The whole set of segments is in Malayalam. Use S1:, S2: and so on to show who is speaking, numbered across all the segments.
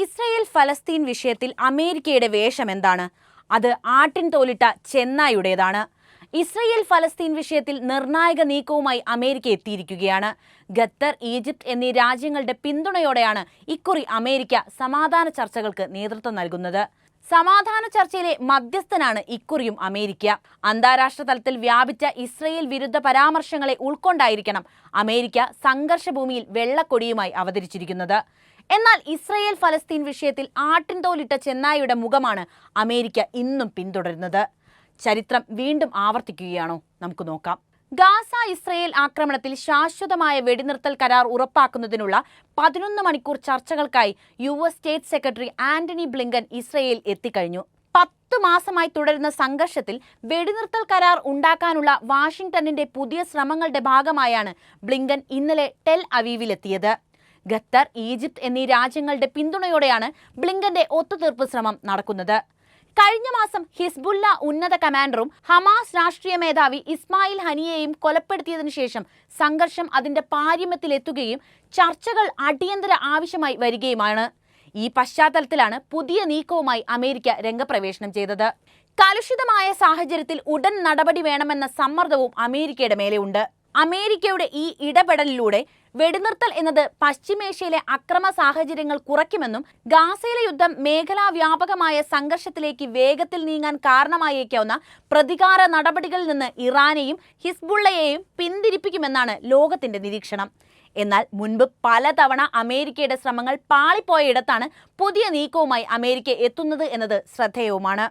S1: ഇസ്രയേൽ ഫലസ്തീൻ വിഷയത്തിൽ അമേരിക്കയുടെ വേഷം എന്താണ്? അത് ആട്ടിൻ തോലിട്ട ചെന്നായുടേതാണ് ഇസ്രയേൽ ഫലസ്തീൻ വിഷയത്തിൽ നിർണായക നീക്കവുമായി അമേരിക്ക എത്തിയിരിക്കുകയാണ്. ഖത്തർ ഈജിപ്ത് എന്നീ രാജ്യങ്ങളുടെ പിന്തുണയോടെയാണ് ഇക്കുറി അമേരിക്ക സമാധാന ചർച്ചകൾക്ക് നേതൃത്വം നൽകുന്നത്. സമാധാന ചർച്ചയിലെ മധ്യസ്ഥനാണ് ഇക്കുറിയും അമേരിക്ക. അന്താരാഷ്ട്ര തലത്തിൽ വ്യാപിച്ച ഇസ്രയേൽ വിരുദ്ധ പരാമർശങ്ങളെ ഉൾക്കൊണ്ടായിരിക്കണം അമേരിക്ക സംഘർഷഭൂമിയിൽ വെള്ളക്കൊടിയുമായി അവതരിച്ചിരിക്കുന്നത്. എന്നാൽ ഇസ്രയേൽ ഫലസ്തീൻ വിഷയത്തിൽ ആട്ടിൻതോലിട്ട ചെന്നായിയുടെ മുഖമാണ് അമേരിക്ക ഇന്നും പിന്തുടരുന്നത്. ചരിത്രം വീണ്ടും ആവർത്തിക്കുകയാണോ? നമുക്ക് നോക്കാം. ഗാസ ഇസ്രയേൽ ആക്രമണത്തിൽ ശാശ്വതമായ വെടിനിർത്തൽ കരാർ ഉറപ്പാക്കുന്നതിനുള്ള പതിനൊന്ന് മണിക്കൂർ ചർച്ചകൾക്കായി U S state secretary Antony Blinken Israel എത്തിക്കഴിഞ്ഞു. പത്ത് മാസമായി തുടരുന്ന സംഘർഷത്തിൽ വെടിനിർത്തൽ കരാർ ഉണ്ടാക്കാനുള്ള വാഷിംഗ്ടണിന്റെ പുതിയ ശ്രമങ്ങളുടെ ഭാഗമായാണ് ബ്ലിങ്കൻ ഇന്നലെ ടെൽ അവീവിലെത്തിയത്. ഖത്തർ ഈജിപ്ത് എന്നീ രാജ്യങ്ങളുടെ പിന്തുണയോടെയാണ് ബ്ലിങ്കന്റെ ഒത്തുതീർപ്പ് ശ്രമം നടക്കുന്നത്. കഴിഞ്ഞ മാസം ഹിസ്ബുല്ല ഉന്നത കമാൻഡറും ഹമാസ് രാഷ്ട്രീയ മേധാവി ഇസ്മായിൽ ഹനിയെയും കൊലപ്പെടുത്തിയതിനു ശേഷം സംഘർഷം അതിന്റെ പാരിമ്യത്തിലെത്തുകയും ചർച്ചകൾ അടിയന്തര ആവശ്യമായി വരികയുമാണ്. ഈ പശ്ചാത്തലത്തിലാണ് പുതിയ നീക്കവുമായി അമേരിക്ക രംഗപ്രവേശനം ചെയ്തത്. കലുഷിതമായ സാഹചര്യത്തിൽ ഉടൻ നടപടി വേണമെന്ന സമ്മർദ്ദവും അമേരിക്കയുടെ മേലെയുണ്ട്. അമേരിക്കയുടെ ഈ ഇടപെടലിലൂടെ വെടിനിർത്തൽ എന്നത് പശ്ചിമേഷ്യയിലെ അക്രമ സാഹചര്യങ്ങൾ കുറയ്ക്കുമെന്നും ഗാസയിലെ യുദ്ധം മേഖലാ വ്യാപകമായ സംഘർഷത്തിലേക്ക് വേഗത്തിൽ നീങ്ങാൻ കാരണമായേക്കാവുന്ന പ്രതികാര നടപടികളിൽ നിന്ന് ഇറാനെയും ഹിസ്ബുള്ളയെയും പിന്തിരിപ്പിക്കുമെന്നാണ് ലോകത്തിന്റെ നിരീക്ഷണം. എന്നാൽ മുൻപ് പലതവണ അമേരിക്കയുടെ ശ്രമങ്ങൾ പാളിപ്പോയയിടത്താണ് പുതിയ നീക്കവുമായി അമേരിക്ക എത്തുന്നത് എന്നത് ശ്രദ്ധേയവുമാണ്.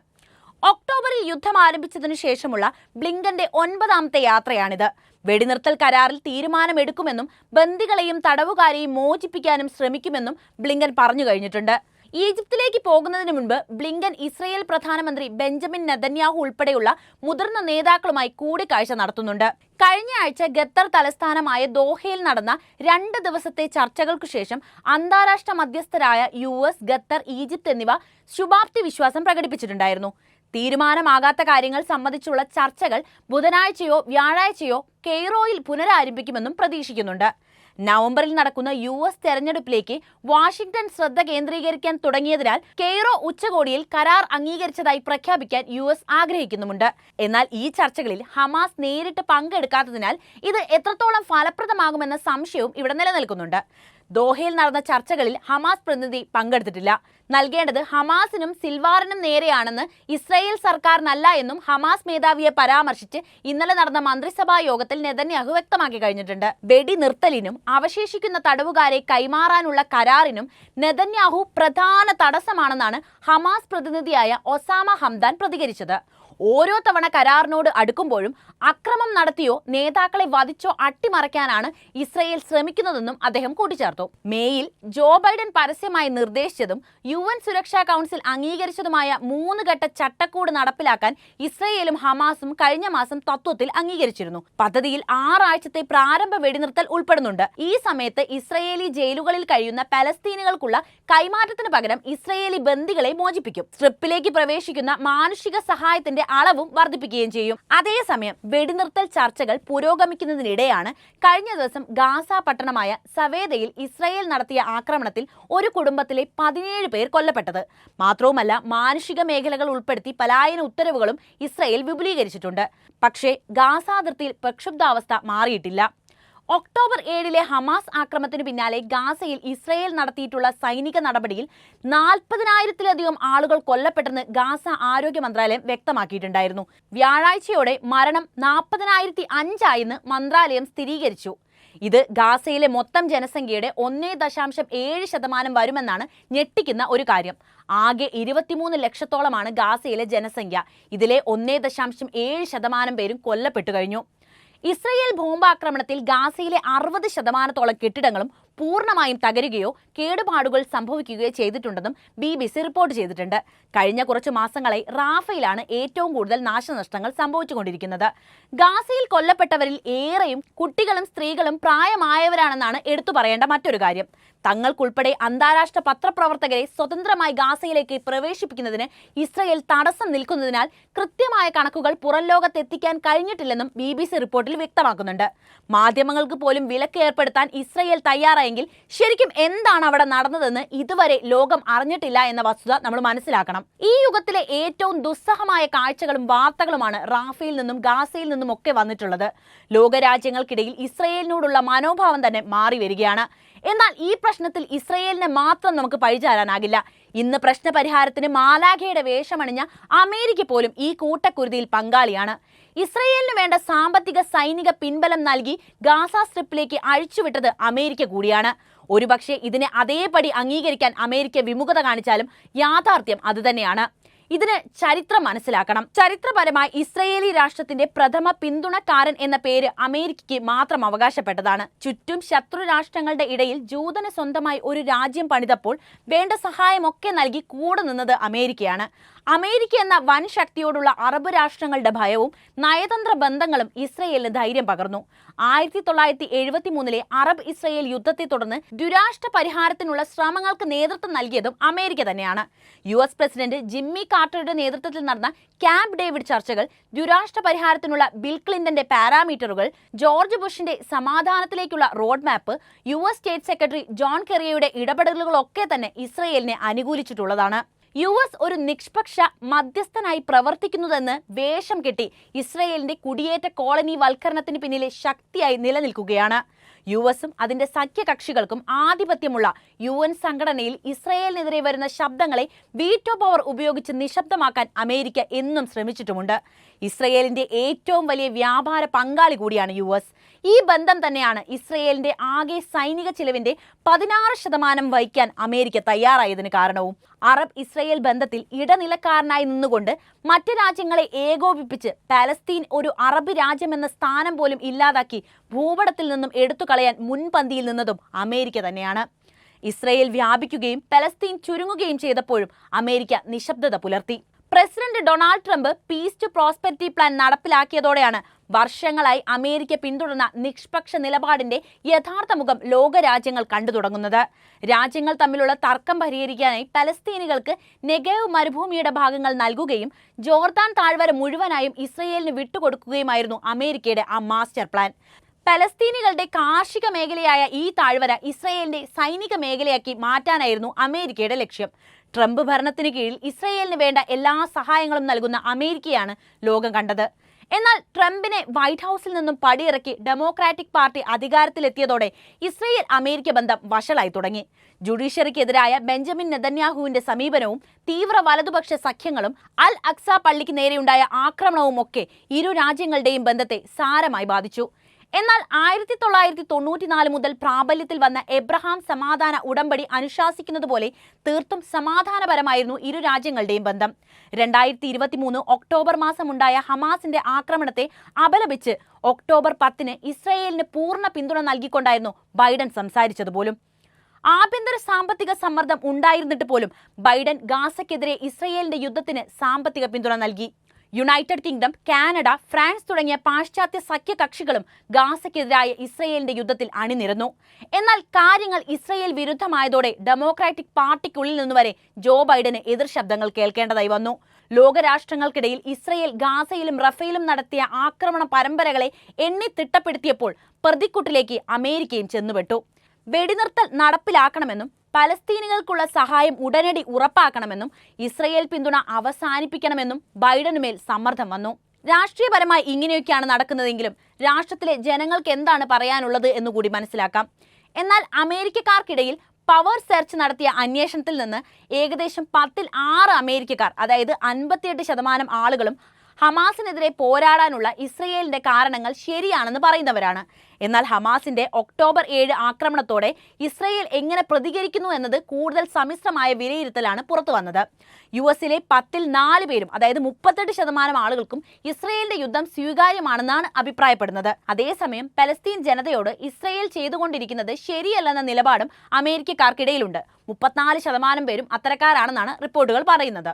S1: ഒക്ടോബറിൽ യുദ്ധം ആരംഭിച്ചതിനു ശേഷമുള്ള ബ്ലിങ്കന്റെ ഒൻപതാമത്തെ യാത്രയാണിത്. വെടിനിർത്തൽ കരാറിൽ തീരുമാനമെടുക്കുമെന്നും ബന്ദികളെയും തടവുകാരെയും മോചിപ്പിക്കാനും ശ്രമിക്കുമെന്നും ബ്ലിങ്കൻ പറഞ്ഞു കഴിഞ്ഞിട്ടുണ്ട്. ഈജിപ്തിലേക്ക് പോകുന്നതിന് മുൻപ് ബ്ലിങ്കൻ ഇസ്രയേൽ പ്രധാനമന്ത്രി ബെഞ്ചമിൻ നെതന്യാഹു ഉൾപ്പെടെയുള്ള മുതിർന്ന നേതാക്കളുമായി കൂടിക്കാഴ്ച നടത്തുന്നുണ്ട്. കഴിഞ്ഞ ആഴ്ച ഖത്തർ തലസ്ഥാനമായ ദോഹയിൽ നടന്ന രണ്ട് ദിവസത്തെ ചർച്ചകൾക്കു ശേഷം അന്താരാഷ്ട്ര മധ്യസ്ഥരായ യു എസ് ഖത്തർ ഈജിപ്ത് എന്നിവ ശുഭാപ്തി വിശ്വാസം പ്രകടിപ്പിച്ചിട്ടുണ്ടായിരുന്നു. തീരുമാനമാകാത്ത കാര്യങ്ങൾ സംബന്ധിച്ചുള്ള ചർച്ചകൾ ബുധനാഴ്ചയോ വ്യാഴാഴ്ചയോ കെയ്റോയിൽ പുനരാരംഭിക്കുമെന്നും പ്രതീക്ഷിക്കുന്നുണ്ട്. നവംബറിൽ നടക്കുന്ന യു എസ് തെരഞ്ഞെടുപ്പിലേക്ക് വാഷിംഗ്ടൺ ശ്രദ്ധ കേന്ദ്രീകരിക്കാൻ തുടങ്ങിയതിനാൽ കെയ്റോ ഉച്ചകോടിയിൽ കരാർ അംഗീകരിച്ചതായി പ്രഖ്യാപിക്കാൻ യു എസ് ആഗ്രഹിക്കുന്നുമുണ്ട്. എന്നാൽ ഈ ചർച്ചകളിൽ ഹമാസ് നേരിട്ട് പങ്കെടുക്കാത്തതിനാൽ ഇത് എത്രത്തോളം ഫലപ്രദമാകുമെന്ന സംശയവും ഇവിടെ നിലനിൽക്കുന്നുണ്ട്. ദോഹയിൽ നടന്ന ചർച്ചകളിൽ ഹമാസ് പ്രതിനിധി പങ്കെടുത്തിട്ടില്ല. നൽകേണ്ടത് ഹമാസിനും സിൽവാറിനും നേരെയാണെന്ന് ഇസ്രായേൽ സർക്കാരിനല്ല എന്നും ഹമാസ് മേധാവിയെ പരാമർശിച്ച് ഇന്നലെ നടന്ന മന്ത്രിസഭാ യോഗത്തിൽ നെതന്യാഹു വ്യക്തമാക്കി കഴിഞ്ഞിട്ടുണ്ട്. വെടി നിർത്തലിനും അവശേഷിക്കുന്ന തടവുകാരെ കൈമാറാനുള്ള കരാറിനും നെതന്യാഹു പ്രധാന തടസ്സമാണെന്നാണ് ഹമാസ് പ്രതിനിധിയായ ഒസാമ ഹംദാൻ പ്രതികരിച്ചത്. ഓരോ തവണ കരാറിനോട് അടുക്കുമ്പോഴും അക്രമം നടത്തിയോ നേതാക്കളെ വധിച്ചോ അട്ടിമറയ്ക്കാനാണ് ഇസ്രയേൽ ശ്രമിക്കുന്നതെന്നും അദ്ദേഹം കൂട്ടിച്ചേർത്തു. മേയിൽ ജോ ബൈഡൻ പരസ്യമായി നിർദ്ദേശിച്ചതും യു എൻ സുരക്ഷാ കൗൺസിൽ അംഗീകരിച്ചതുമായ മൂന്ന് ഘട്ട ചട്ടക്കൂട് നടപ്പിലാക്കാൻ ഇസ്രയേലും ഹമാസും കഴിഞ്ഞ മാസം തത്വത്തിൽ അംഗീകരിച്ചിരുന്നു. പദ്ധതിയിൽ ആറാഴ്ചത്തെ പ്രാരംഭ വെടിനിർത്തൽ ഉൾപ്പെടുന്നുണ്ട്. ഈ സമയത്ത് ഇസ്രയേലി ജയിലുകളിൽ കഴിയുന്ന പലസ്തീനുകൾക്കുള്ള കൈമാറ്റത്തിന് പകരം ഇസ്രയേലി ബന്ദികളെ മോചിപ്പിക്കും. സ്ട്രിപ്പിലേക്ക് പ്രവേശിക്കുന്ന മാനുഷിക സഹായത്തിന്റെ അളവും വർദ്ധിപ്പിക്കുകയും ചെയ്യും. അതേസമയം വെടിനിർത്തൽ ചർച്ചകൾ പുരോഗമിക്കുന്നതിനിടെയാണ് കഴിഞ്ഞ ദിവസം ഗാസ പട്ടണമായ സവേദയിൽ ഇസ്രയേൽ നടത്തിയ ആക്രമണത്തിൽ ഒരു കുടുംബത്തിലെ പതിനേഴ് പേർ കൊല്ലപ്പെട്ടത്. മാത്രവുമല്ല മാനുഷിക മേഖലകൾ ഉൾപ്പെടുത്തി പലായന ഉത്തരവുകളും ഇസ്രയേൽ വിപുലീകരിച്ചിട്ടുണ്ട്. പക്ഷേ ഗാസ അതിർത്തിയിൽ പ്രക്ഷുബ്ധാവസ്ഥ മാറിയിട്ടില്ല. ഒക്ടോബർ ഏഴിലെ ഹമാസ് ആക്രമണത്തിന് പിന്നാലെ ഗാസയിൽ ഇസ്രയേൽ നടത്തിയിട്ടുള്ള സൈനിക നടപടിയിൽ നാൽപ്പതിനായിരത്തിലധികം ആളുകൾ കൊല്ലപ്പെട്ടെന്ന് ഗാസ ആരോഗ്യ മന്ത്രാലയം വ്യക്തമാക്കിയിട്ടുണ്ടായിരുന്നു. വ്യാഴാഴ്ചയോടെ മരണം നാൽപ്പതിനായിരത്തി അഞ്ചായെന്ന് മന്ത്രാലയം സ്ഥിരീകരിച്ചു. ഇത് ഗാസയിലെ മൊത്തം ജനസംഖ്യയുടെ ഒന്നേ ദശാംശം ഏഴ് ശതമാനം വരുമെന്നാണ് ഞെട്ടിക്കുന്ന ഒരു കാര്യം. ആകെ ഇരുപത്തിമൂന്ന് ലക്ഷത്തോളമാണ് ഗാസയിലെ ജനസംഖ്യ. ഇതിലെ ഒന്നേ ദശാംശം ഏഴ് ശതമാനം പേരും കൊല്ലപ്പെട്ടു കഴിഞ്ഞു. ഇസ്രയേൽ ബോംബാക്രമണത്തിൽ ഗാസയിലെ അറുപത് ശതമാനത്തോളം കെട്ടിടങ്ങളും പൂർണമായും തകരുകയോ കേടുപാടുകൾ സംഭവിക്കുകയോ ചെയ്തിട്ടുണ്ടെന്നും ബി ബി സി റിപ്പോർട്ട് ചെയ്തിട്ടുണ്ട്. കഴിഞ്ഞ കുറച്ച് മാസങ്ങളായി റാഫയിലാണ് ഏറ്റവും കൂടുതൽ നാശനഷ്ടങ്ങൾ സംഭവിച്ചുകൊണ്ടിരിക്കുന്നത്. ഗാസയിൽ കൊല്ലപ്പെട്ടവരിൽ ഏറെയും കുട്ടികളും സ്ത്രീകളും പ്രായമായവരാണെന്നാണ് എടുത്തു പറയേണ്ട മറ്റൊരു കാര്യം. തങ്ങൾക്കുൾപ്പെടെ അന്താരാഷ്ട്ര പത്രപ്രവർത്തകരെ സ്വതന്ത്രമായി ഗാസയിലേക്ക് പ്രവേശിപ്പിക്കുന്നതിന് ഇസ്രയേൽ തടസ്സം നിൽക്കുന്നതിനാൽ കൃത്യമായ കണക്കുകൾ പുറം ലോകത്തെത്തിക്കാൻ കഴിഞ്ഞിട്ടില്ലെന്നും ബി ബി സി റിപ്പോർട്ടിൽ വ്യക്തമാക്കുന്നുണ്ട്. മാധ്യമങ്ങൾക്ക് പോലും വിലക്ക് ഏർപ്പെടുത്താൻ ഇസ്രയേൽ തയ്യാറായി എങ്കിൽ ശരിക്കും എന്താണ് അവിടെ നടന്നതെന്ന് ഇതുവരെ ലോകം അറിഞ്ഞിട്ടില്ല എന്ന വസ്തുത നമ്മൾ മനസ്സിലാക്കണം. ഈ യുഗത്തിലെ ഏറ്റവും ദുസ്സഹമായ കാഴ്ചകളും വാർത്തകളുമാണ് റാഫയിൽ നിന്നും ഗാസയിൽ നിന്നും ഒക്കെ വന്നിട്ടുള്ളത്. ലോകരാജ്യങ്ങൾക്കിടയിൽ ഇസ്രയേലിനോടുള്ള മനോഭാവം തന്നെ മാറി വരികയാണ്. എന്നാൽ ഈ പ്രശ്നത്തിൽ ഇസ്രയേലിനെ മാത്രം നമുക്ക് പഴിചാരാനാകില്ല. ഇന്ന് പ്രശ്നപരിഹാരത്തിന് മാലാഖയുടെ വേഷമണിഞ്ഞ അമേരിക്ക പോലും ഈ കൂട്ടക്കുരുതിയിൽ പങ്കാളിയാണ്. ഇസ്രയേലിന് വേണ്ട സാമ്പത്തിക സൈനിക പിൻബലം നൽകി ഗാസ സ്ട്രിപ്പിലേക്ക് അഴിച്ചുവിട്ടത് അമേരിക്ക കൂടിയാണ്. ഒരുപക്ഷെ ഇതിനെ അതേപടി അംഗീകരിക്കാൻ അമേരിക്ക വിമുഖത കാണിച്ചാലും യാഥാർത്ഥ്യം അതുതന്നെയാണ് ഇതിന് ചരിത്രം മനസ്സിലാക്കണം. ചരിത്രപരമായി ഇസ്രയേലി രാഷ്ട്രത്തിന്റെ പ്രഥമ പിന്തുണക്കാരൻ എന്ന പേര് അമേരിക്കയ്ക്ക് മാത്രം അവകാശപ്പെട്ടതാണ്. ചുറ്റും ശത്രു രാഷ്ട്രങ്ങളുടെ ഇടയിൽ ജൂതന് സ്വന്തമായി ഒരു രാജ്യം പണിതപ്പോൾ വേണ്ട സഹായമൊക്കെ നൽകി കൂടെ നിന്നത് അമേരിക്കയാണ്. അമേരിക്ക എന്ന വൻ ശക്തിയോടുള്ള അറബ് രാഷ്ട്രങ്ങളുടെ ഭയവും നയതന്ത്ര ബന്ധങ്ങളും ഇസ്രയേലിന് ധൈര്യം പകർന്നു. ആയിരത്തി തൊള്ളായിരത്തി എഴുപത്തി മൂന്നിലെ അറബ് ഇസ്രയേൽ യുദ്ധത്തെ തുടർന്ന് ദുരാഷ്ട്ര പരിഹാരത്തിനുള്ള ശ്രമങ്ങൾക്ക് നേതൃത്വം നൽകിയതും അമേരിക്ക തന്നെയാണ്. യു എസ് പ്രസിഡന്റ് ജിമ്മി കാർട്ടറുടെ നേതൃത്വത്തിൽ നടന്ന ക്യാമ്പ് ഡേവിഡ് ചർച്ചകൾ ദുരാഷ്ട്ര പരിഹാരത്തിനുള്ള ബിൽ ക്ലിന്റന്റെ പാരാമീറ്ററുകൾ ജോർജ് ബുഷിന്റെ സമാധാനത്തിലേക്കുള്ള road map U S state secretary John കെറിയയുടെ ഇടപെടലുകളൊക്കെ തന്നെ ഇസ്രയേലിനെ അനുകൂലിച്ചിട്ടുള്ളതാണ്. യു എസ് ഒരു നിഷ്പക്ഷ മധ്യസ്ഥനായി പ്രവർത്തിക്കുന്നതെന്ന് വേഷം കെട്ടി ഇസ്രയേലിന്റെ കുടിയേറ്റ കോളനി വൽക്കരണത്തിന് പിന്നിലെ ശക്തിയായി നിലനിൽക്കുകയാണ്. യു എസും അതിന്റെ സഖ്യകക്ഷികൾക്കും ആധിപത്യമുള്ള യു എൻ സംഘടനയിൽ ഇസ്രയേലിനെതിരെ വരുന്ന ശബ്ദങ്ങളെ വീറ്റോ പവർ ഉപയോഗിച്ച് നിശബ്ദമാക്കാൻ അമേരിക്ക എന്നും ശ്രമിച്ചിട്ടുമുണ്ട്. ഇസ്രയേലിന്റെ ഏറ്റവും വലിയ വ്യാപാര പങ്കാളി കൂടിയാണ് യു എസ്. ഈ ബന്ധം തന്നെയാണ് ഇസ്രയേലിന്റെ ആകെ സൈനിക ചിലവിന്റെ പതിനാറ് ശതമാനം വഹിക്കാൻ അമേരിക്ക തയ്യാറായതിന് കാരണവും. അറബ് ഇസ്രയേൽ ബന്ധത്തിൽ ഇടനിലക്കാരനായി നിന്നുകൊണ്ട് മറ്റ് രാജ്യങ്ങളെ ഏകോപിപ്പിച്ച് പാലസ്തീൻ ഒരു അറബ് രാജ്യമെന്ന സ്ഥാനം പോലും ഇല്ലാതാക്കി ഭൂപടത്തിൽ നിന്നും എടുത്തു കളയാൻ മുൻപന്തിയിൽ നിന്നതും അമേരിക്ക തന്നെയാണ്. ഇസ്രയേൽ വ്യാപിക്കുകയും പലസ്തീൻ ചുരുങ്ങുകയും ചെയ്തപ്പോഴും അമേരിക്ക നിശബ്ദത പുലർത്തി. President Donald Trump peace to prosperity plan നടപ്പിലാക്കിയതോടെയാണ് വർഷങ്ങളായി അമേരിക്ക പിന്തുടർന്ന നിഷ്പക്ഷ നിലപാടിന്റെ യഥാർത്ഥ മുഖം ലോകരാജ്യങ്ങൾ കണ്ടു തുടങ്ങുന്നത്. രാജ്യങ്ങൾ തമ്മിലുള്ള തർക്കം പരിഹരിക്കാനായി പലസ്തീനികൾക്ക് നെഗവ് മരുഭൂമിയുടെ ഭാഗങ്ങൾ നൽകുകയും ജോർദാൻ താഴ്വര മുഴുവനായും ഇസ്രയേലിന് വിട്ടുകൊടുക്കുകയുമായിരുന്നു അമേരിക്കയുടെ ആ മാസ്റ്റർ പ്ലാൻ. പലസ്തീനികളുടെ കാർഷിക മേഖലയായ ഈ താഴ്വര ഇസ്രയേലിന്റെ സൈനിക മേഖലയാക്കി മാറ്റാനായിരുന്നു അമേരിക്കയുടെ ലക്ഷ്യം. ട്രംപ് ഭരണത്തിന് കീഴിൽ ഇസ്രയേലിന് വേണ്ട എല്ലാ സഹായങ്ങളും നൽകുന്ന അമേരിക്കയാണ് ലോകം കണ്ടത്. എന്നാൽ ട്രംപിനെ വൈറ്റ് ഹൗസിൽ നിന്നും പടിയിറക്കി ഡെമോക്രാറ്റിക് പാർട്ടി അധികാരത്തിലെത്തിയതോടെ ഇസ്രയേൽ അമേരിക്ക ബന്ധം വഷളായി തുടങ്ങി. ജുഡീഷ്യറിക്കെതിരായ ബെഞ്ചമിൻ നെതന്യാഹുവിന്റെ സമീപനവും തീവ്ര വലതുപക്ഷ സഖ്യങ്ങളും അൽ അക്സ പള്ളിക്ക് നേരെയുണ്ടായ ആക്രമണവും ഒക്കെ ഇരു രാജ്യങ്ങളുടെയും ബന്ധത്തെ സാരമായി ബാധിച്ചു. എന്നാൽ ആയിരത്തി തൊള്ളായിരത്തി തൊണ്ണൂറ്റിനാല് മുതൽ പ്രാബല്യത്തിൽ വന്ന എബ്രഹാം സമാധാന ഉടമ്പടി അനുശാസിക്കുന്നത് പോലെ തീർത്തും സമാധാനപരമായിരുന്നു ഇരു രാജ്യങ്ങളുടെയും ബന്ധം. രണ്ടായിരത്തി ഇരുപത്തി മൂന്ന് ഒക്ടോബർ മാസമുണ്ടായ ഹമാസിന്റെ ആക്രമണത്തെ അപലപിച്ച് ഒക്ടോബർ പത്തിന് ഇസ്രയേലിന് പൂർണ പിന്തുണ നൽകിക്കൊണ്ടായിരുന്നു ബൈഡൻ സംസാരിച്ചത് പോലും. ആഭ്യന്തര സാമ്പത്തിക സമ്മർദ്ദം ഉണ്ടായിരുന്നിട്ട് പോലും ബൈഡൻ ഗാസയ്ക്കെതിരെ ഇസ്രയേലിന്റെ യുദ്ധത്തിന് സാമ്പത്തിക പിന്തുണ നൽകി. യുണൈറ്റഡ് കിങ്ഡം കാനഡ ഫ്രാൻസ് തുടങ്ങിയ പാശ്ചാത്യ സഖ്യകക്ഷികളും ഗാസയ്ക്കെതിരായ ഇസ്രയേലിന്റെ യുദ്ധത്തിൽ അണിനിരന്നു. എന്നാൽ കാര്യങ്ങൾ ഇസ്രയേൽ വിരുദ്ധമായതോടെ ഡെമോക്രാറ്റിക് പാർട്ടിക്കുള്ളിൽ നിന്നുവരെ ജോ ബൈഡന് എതിർ ശബ്ദങ്ങൾ കേൾക്കേണ്ടതായി വന്നു. ലോകരാഷ്ട്രങ്ങൾക്കിടയിൽ ഇസ്രയേൽ ഗാസയിലും റഫേലും നടത്തിയ ആക്രമണ പരമ്പരകളെ എണ്ണി തിട്ടപ്പെടുത്തിയപ്പോൾ പ്രതിക്കൂട്ടിലേക്ക് അമേരിക്കയും ചെന്നുപെട്ടു. വെടിനിർത്തൽ നടപ്പിലാക്കണമെന്നും പലസ്തീനികൾക്കുള്ള സഹായം ഉടനടി ഉറപ്പാക്കണമെന്നും ഇസ്രയേൽ പിന്തുണ അവസാനിപ്പിക്കണമെന്നും ബൈഡനുമേൽ സമ്മർദ്ദം വന്നു. രാഷ്ട്രീയപരമായി ഇങ്ങനെയൊക്കെയാണ് നടക്കുന്നതെങ്കിലും രാഷ്ട്രത്തിലെ ജനങ്ങൾക്ക് എന്താണ് പറയാനുള്ളത് എന്നുകൂടി മനസ്സിലാക്കാം. എന്നാൽ അമേരിക്കക്കാർക്കിടയിൽ പവർ സെർച്ച് നടത്തിയ അന്വേഷണത്തിൽ നിന്ന് ഏകദേശം പത്തിൽ ആറ് അമേരിക്കക്കാർ അതായത് അൻപത്തിയെട്ട് ശതമാനം ആളുകളും ഹമാസിനെതിരെ പോരാടാനുള്ള ഇസ്രയേലിന്റെ കാരണങ്ങൾ ശരിയാണെന്ന് പറയുന്നവരാണ്. എന്നാൽ ഹമാസിന്റെ ഒക്ടോബർ ഏഴ് ആക്രമണത്തോടെ ഇസ്രയേൽ എങ്ങനെ പ്രതികരിക്കുന്നു എന്നത് കൂടുതൽ സമ്മിശ്രമായ വിലയിരുത്തലാണ് പുറത്തു വന്നത്. യു എസിലെ പത്തിൽ നാല് പേരും അതായത് മുപ്പത്തെട്ട് ശതമാനം ആളുകൾക്കും ഇസ്രയേലിന്റെ യുദ്ധം സ്വീകാര്യമാണെന്നാണ് അഭിപ്രായപ്പെടുന്നത്. അതേസമയം പലസ്തീൻ ജനതയോട് ഇസ്രയേൽ ചെയ്തുകൊണ്ടിരിക്കുന്നത് ശരിയല്ലെന്ന നിലപാടും അമേരിക്കക്കാർക്കിടയിലുണ്ട്. മുപ്പത്തിനാല് ശതമാനം പേരും അത്തരക്കാരാണെന്നാണ് റിപ്പോർട്ടുകൾ പറയുന്നത്.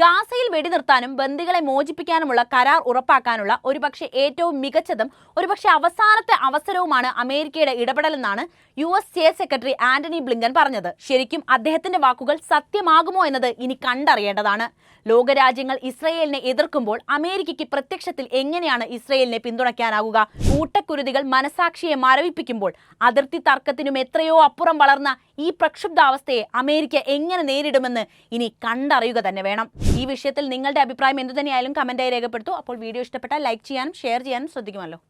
S1: ഗാസയിൽ വെടിനിർത്താനും ബന്ദികളെ മോചിപ്പിക്കാനുമുള്ള കരാർ ഉറപ്പാക്കാനുള്ള ഒരുപക്ഷെ ഏറ്റവും മികച്ചതും ഒരുപക്ഷെ അവസാനത്തെ അവസരവുമാണ് അമേരിക്കയുടെ ഇടപെടലെന്നാണ് U S state secretary Antony Blinken പറഞ്ഞത്. ശരിക്കും അദ്ദേഹത്തിന്റെ വാക്കുകൾ സത്യമാകുമോ എന്നത് ഇനി കണ്ടറിയേണ്ടതാണ്. ലോകരാജ്യങ്ങൾ ഇസ്രയേലിനെ എതിർക്കുമ്പോൾ അമേരിക്കയ്ക്ക് പ്രത്യക്ഷത്തിൽ എങ്ങനെയാണ് ഇസ്രയേലിനെ പിന്തുണയ്ക്കാനാകുക കൂട്ടക്കുരുതികൾ മനസാക്ഷിയെ മരവിപ്പിക്കുമ്പോൾ അതിർത്തി തർക്കത്തിനും എത്രയോ അപ്പുറം വളർന്ന ഈ പ്രക്ഷുബ്ധാവസ്ഥയെ അമേരിക്ക എങ്ങനെ നേരിടുമെന്ന് ഇനി കണ്ടറിയുക തന്നെ വേണം. ഈ വിഷയത്തിൽ നിങ്ങളുടെ അഭിപ്രായം എന്തുതന്നെയായാലും കമന്റായി രേഖപ്പെടുത്തു. അപ്പോൾ വീഡിയോ ഇഷ്ടപ്പെട്ടാൽ ലൈക്ക് ചെയ്യാനും ഷെയർ ചെയ്യാനും ശ്രദ്ധിക്കുമല്ലോ.